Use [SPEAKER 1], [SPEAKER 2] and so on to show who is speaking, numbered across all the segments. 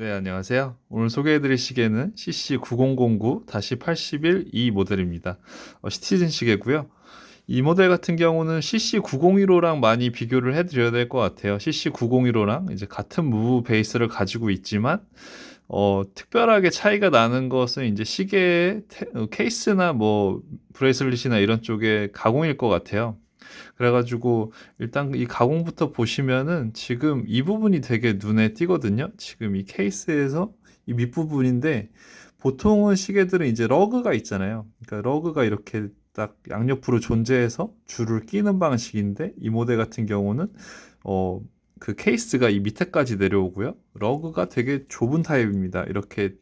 [SPEAKER 1] 네, 안녕하세요. 오늘 소개해드릴 시계는 CC9009-81 E 모델입니다. 어, 시티즌 시계고요. 이 모델 같은 경우는 CC901호랑 많이 비교를 해드려야 될 것 같아요. CC901호랑 이제 같은 무브 베이스를 가지고 있지만 어, 특별하게 차이가 나는 것은 이제 시계의 테- 어, 케이스나 뭐 브레이슬릿이나 이런 쪽의 가공일 것 같아요. 그래가지고 일단 이 가공부터 보시면은 지금 이 부분이 되게 눈에 띄거든요. 지금 이 케이스에서 이 밑부분인데 보통은 시계들은 이제 러그가 있잖아요. 그러니까 러그가 이렇게 딱 양옆으로 존재해서 줄을 끼는 방식인데 이 모델 같은 경우는 어 그 케이스가 이 밑에까지 내려오고요. 러그가 되게 좁은 타입입니다. 이렇게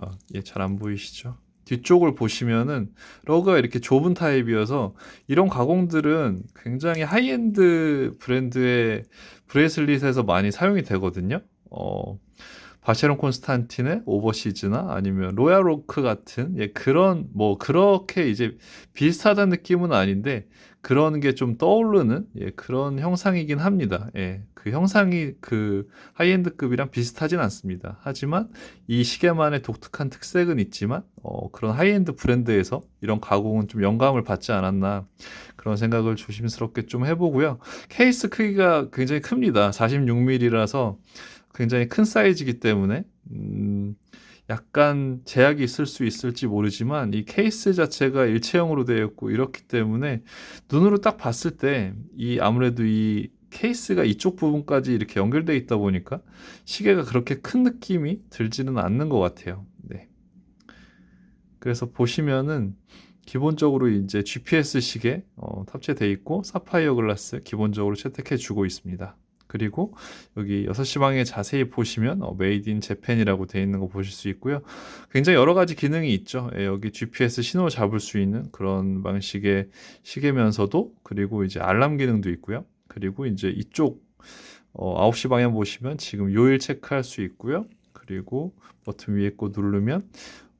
[SPEAKER 1] 어, 예, 잘 안 보이시죠? 뒤쪽을 보시면은 러그가 이렇게 좁은 타입이어서 이런 가공들은 굉장히 하이엔드 브랜드의 브레이슬릿에서 많이 사용이 되거든요. 어, 바쉐론 콘스탄틴의 오버시즈나 아니면 로얄 로크 같은 예, 그런 뭐 그렇게 이제 비슷하다는 느낌은 아닌데 그런 게 좀 떠오르는 예, 그런 형상이긴 합니다. 예, 그 형상이 그 하이엔드급이랑 비슷하진 않습니다. 하지만 이 시계만의 독특한 특색은 있지만 어, 그런 하이엔드 브랜드에서 이런 가공은 좀 영감을 받지 않았나 그런 생각을 조심스럽게 좀 해보고요. 케이스 크기가 굉장히 큽니다. 46mm라서 굉장히 큰 사이즈이기 때문에 음, 약간 제약이 있을 수 있을지 모르지만 이 케이스 자체가 일체형으로 되어 있고 이렇기 때문에 눈으로 딱 봤을 때 이 아무래도 이 케이스가 이쪽 부분까지 이렇게 연결되어 있다 보니까 시계가 그렇게 큰 느낌이 들지는 않는 것 같아요. 네. 그래서 보시면은 기본적으로 이제 GPS 시계 어, 탑재되어 있고 사파이어 글라스 기본적으로 채택해 주고 있습니다. 그리고 여기 6시 방에 자세히 보시면 어, 메이드 인 재팬이라고 되어 있는 거 보실 수 있고요. 굉장히 여러 가지 기능이 있죠. 예, 여기 GPS 신호 잡을 수 있는 그런 방식의 시계면서도 그리고 이제 알람 기능도 있고요. 그리고 이제 이쪽 어, 9시 방향 보시면 지금 요일 체크할 수 있고요. 그리고 버튼 위에 거 누르면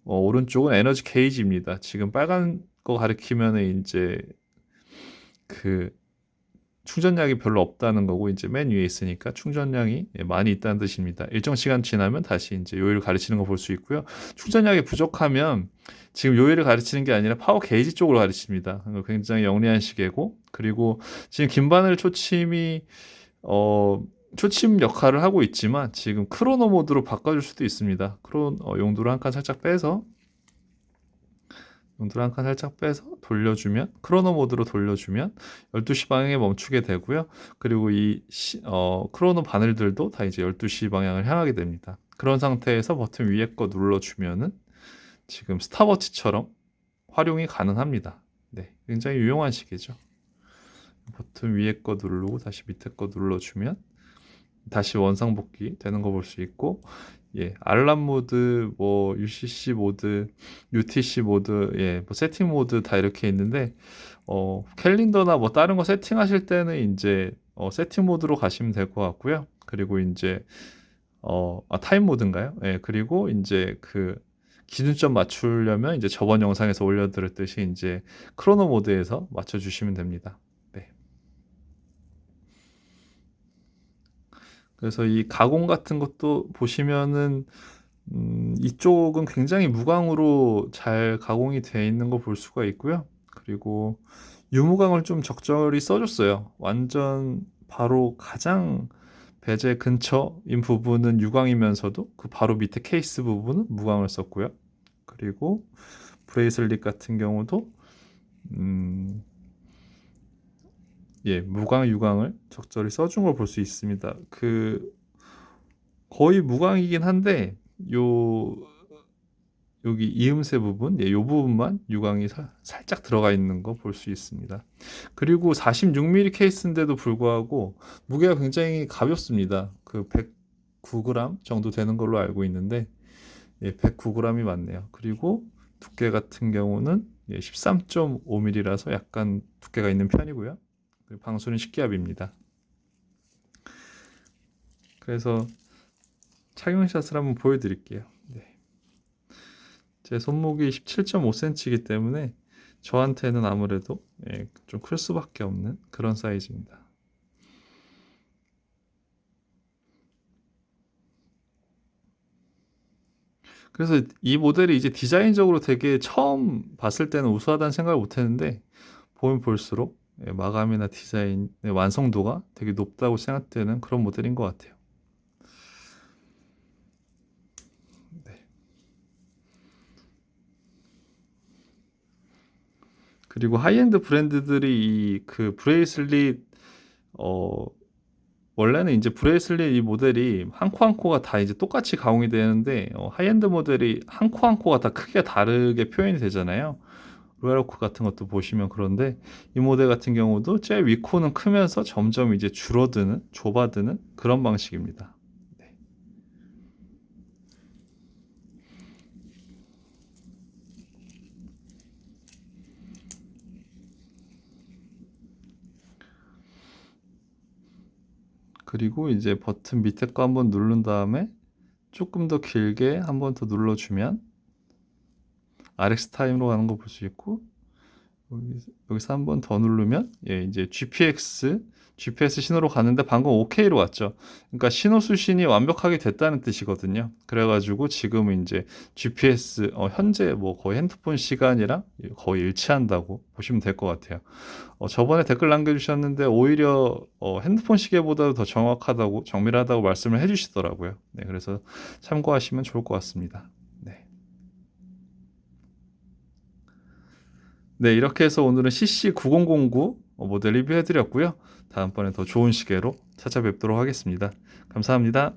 [SPEAKER 1] 어, 오른쪽은 에너지 게이지입니다. 지금 빨간 거 가리키면 이제 그 충전량이 별로 없다는 거고 이제 맨 위에 있으니까 충전량이 예, 많이 있다는 뜻입니다. 일정 시간 지나면 다시 이제 요일을 가르치는 거 볼 수 있고요. 충전량이 부족하면 지금 요일을 가르치는 게 아니라 파워 게이지 쪽으로 가르칩니다. 굉장히 영리한 시계고 그리고 지금 긴바늘 초침이 어 초침 역할을 하고 있지만 지금 크로노 모드로 바꿔줄 수도 있습니다. 크로 어, 용도를 한칸 살짝 빼서 용도를 한 칸 살짝 빼서 돌려주면 크로노 모드로 돌려주면 12시 방향에 멈추게 되고요. 그리고 이 시, 어, 크로노 바늘들도 다 이제 12시 방향을 향하게 됩니다. 그런 상태에서 버튼 위에 거 눌러주면은 지금 스타워치처럼 활용이 가능합니다. 네, 굉장히 유용한 시계죠. 버튼 위에 거 누르고 다시 밑에 거 눌러주면 다시 원상복귀 되는 거 볼 수 있고 예, 알람 모드, 뭐 UCC 모드, UTC 모드, 예, 뭐 세팅 모드 다 이렇게 있는데 어, 캘린더나 뭐 다른 거 세팅하실 때는 이제 어, 세팅 모드로 가시면 될 것 같고요. 그리고 이제 어, 아, 타임 모드인가요? 예, 그리고 이제 그 기준점 맞추려면 이제 저번 영상에서 올려드렸듯이 이제 크로노 모드에서 맞춰주시면 됩니다. 네. 그래서 이 가공 같은 것도 보시면은 음, 이쪽은 굉장히 무광으로 잘 가공이 되어 있는 거 볼 수가 있고요. 그리고 유무광을 좀 적절히 써줬어요. 완전 바로 가장 베제 근처인 부분은 유광이면서도 그 바로 밑에 케이스 부분은 무광을 썼고요. 그리고 브레이슬릿 같은 경우도 음, 예, 무광, 유광을 적절히 써준 걸 볼 수 있습니다. 그 거의 무광이긴 한데 요 여기 이음새 부분, 예, 요 부분만 유광이 사- 살짝 들어가 있는 거 볼 수 있습니다. 그리고 46mm 케이스인데도 불구하고 무게가 굉장히 가볍습니다. 그 109g 정도 되는 걸로 알고 있는데 예, 109g이 맞네요. 그리고 두께 같은 경우는 예, 13.5mm라서 약간 두께가 있는 편이고요. 그리고 방수는 식기압입니다. 그래서 착용샷을 한번 보여드릴게요. 네. 제 손목이 17.5cm이기 때문에 저한테는 아무래도 예, 좀클 수밖에 없는 그런 사이즈입니다. 그래서 이 모델이 이제 디자인적으로 되게 처음 봤을 때는 우수하다는 생각을 못 했는데 보면 볼수록 예, 마감이나 디자인의 완성도가 되게 높다고 생각되는 그런 모델인 것 같아요. 네. 그리고 하이엔드 브랜드들이 이 그 브레이슬릿 어 원래는 이제 브레이슬릿 이 모델이 한 코 한 코가 다 이제 똑같이 가공이 되는데 어, 하이엔드 모델이 한 코 한 코가 다 크기가 다르게 표현이 되잖아요. 로얄오크 같은 것도 보시면 그런데 이 모델 같은 경우도 제일 위 코는 크면서 점점 이제 줄어드는 좁아드는 그런 방식입니다. 네. 그리고 이제 버튼 밑에 거 한번 누른 다음에 조금 더 길게 한번 더 눌러주면 RX 타임으로 가는 거 볼 수 있고 여기, 여기서 한 번 더 누르면 예, 이제 GPX GPS 신호로 갔는데 방금 OK로 왔죠. 그러니까 신호 수신이 완벽하게 됐다는 뜻이거든요. 그래가지고 지금 이제 GPS 어, 현재 뭐 거의 핸드폰 시간이랑 거의 일치한다고 보시면 될 것 같아요. 어, 저번에 댓글 남겨주셨는데 오히려 어, 핸드폰 시계보다도 더 정확하다고 정밀하다고 말씀을 해주시더라고요. 네, 그래서 참고하시면 좋을 것 같습니다. 네. 네, 이렇게 해서 오늘은 CC9009 모델 리뷰해드렸고요. 다음번에 더 좋은 시계로 찾아뵙도록 하겠습니다. 감사합니다.